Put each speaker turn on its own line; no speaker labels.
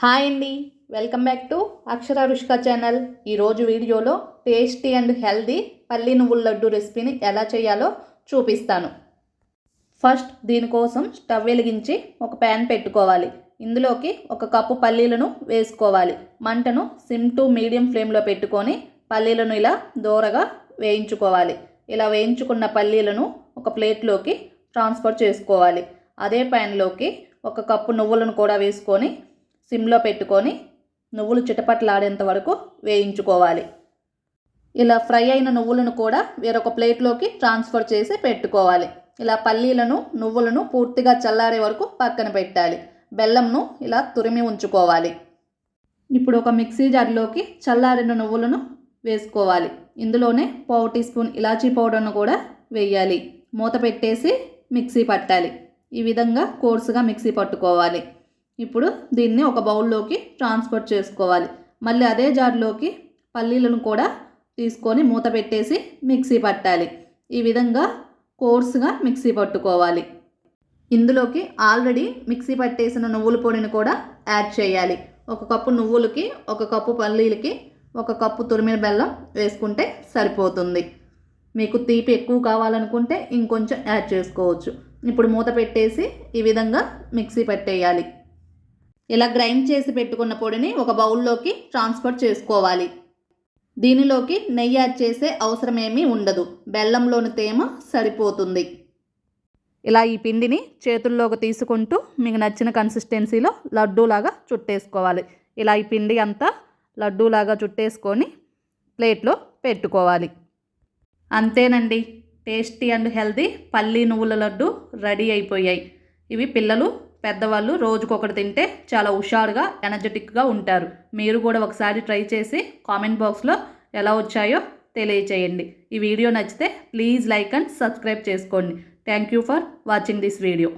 Hi అండి. Welcome back to Akshara Rushika channel. ఈరోజు వీడియోలో టేస్టీ అండ్ హెల్దీ పల్లి నువ్వుల లడ్డు రెసిపీని ఎలా చేయాలో చూపిస్తాను. ఫస్ట్ దీనికోసం స్టవ్ వెలిగించి ఒక ప్యాన్ పెట్టుకోవాలి. ఇందులోకి ఒక కప్పు పల్లీలను వేసుకోవాలి. మంటను సిమ్ టు మీడియం ఫ్లేమ్లో పెట్టుకొని పల్లీలను ఇలా దూరగా వేయించుకోవాలి. ఇలా వేయించుకున్న పల్లీలను ఒక ప్లేట్లోకి ట్రాన్స్ఫర్ చేసుకోవాలి. అదే ప్యాన్లోకి ఒక కప్పు నువ్వులను కూడా వేసుకొని సిమ్లో పెట్టుకొని నువ్వులు చిటపట్లాడేంత వరకు వేయించుకోవాలి. ఇలా ఫ్రై అయిన నువ్వులను కూడా వేరొక ప్లేట్లోకి ట్రాన్స్ఫర్ చేసి పెట్టుకోవాలి. ఇలా పల్లీలను నువ్వులను పూర్తిగా చల్లారే వరకు పక్కన పెట్టాలి. బెల్లంను ఇలా తురిమి ఉంచుకోవాలి. ఇప్పుడు ఒక మిక్సీ జార్లోకి చల్లారిన నువ్వులను వేసుకోవాలి. ఇందులోనే పావు టీ స్పూన్ ఇలాచీ పౌడర్ను కూడా వేయాలి. మూత పెట్టేసి మిక్సీ పట్టాలి. ఈ విధంగా కోర్సుగా మిక్సీ పట్టుకోవాలి. ఇప్పుడు దీన్ని ఒక బౌల్లోకి ట్రాన్స్ఫర్ చేసుకోవాలి. మళ్ళీ అదే జార్లోకి పల్లీలను కూడా తీసుకొని మూత పెట్టేసి మిక్సీ పట్టాలి. ఈ విధంగా కోర్సుగా మిక్సీ పట్టుకోవాలి. ఇందులోకి ఆల్రెడీ మిక్సీ పట్టేసిన నువ్వుల పొడిని కూడా యాడ్ చేయాలి. ఒక కప్పు నువ్వులకి ఒక కప్పు పల్లీలకి ఒక కప్పు తురిమిన బెల్లం వేసుకుంటే సరిపోతుంది. మీకు తీపి ఎక్కువ కావాలనుకుంటే ఇంకొంచెం యాడ్ చేసుకోవచ్చు. ఇప్పుడు మూత పెట్టేసి ఈ విధంగా మిక్సీ పెట్టేయాలి. ఇలా గ్రైండ్ చేసి పెట్టుకున్న పొడిని ఒక బౌల్లోకి ట్రాన్స్ఫర్ చేసుకోవాలి. దీనిలోకి నెయ్యి యాడ్ చేసే అవసరమేమీ ఉండదు. బెల్లంలోని తేమ సరిపోతుంది. ఇలా ఈ పిండిని చేతుల్లోకి తీసుకుంటూ మీకు నచ్చిన కన్సిస్టెన్సీలో లడ్డూలాగా చుట్టేసుకోవాలి. ఇలా ఈ పిండి అంతా లడ్డూలాగా చుట్టేసుకొని ప్లేట్లో పెట్టుకోవాలి. అంతేనండి. టేస్టీ అండ్ హెల్తీ పల్లీ నువ్వుల లడ్డు రెడీ అయిపోయాయి. ఇవి పిల్లలు పెద్దవాళ్ళు రోజుకొకటి తింటే చాలా హుషారుగా ఎనర్జెటిక్గా ఉంటారు. మీరు కూడా ఒకసారి ట్రై చేసి కామెంట్ బాక్స్లో ఎలా వచ్చాయో తెలియచేయండి. ఈ వీడియో నచ్చితే ప్లీజ్ లైక్ అండ్ సబ్స్క్రైబ్ చేసుకోండి. Thank you for watching this video.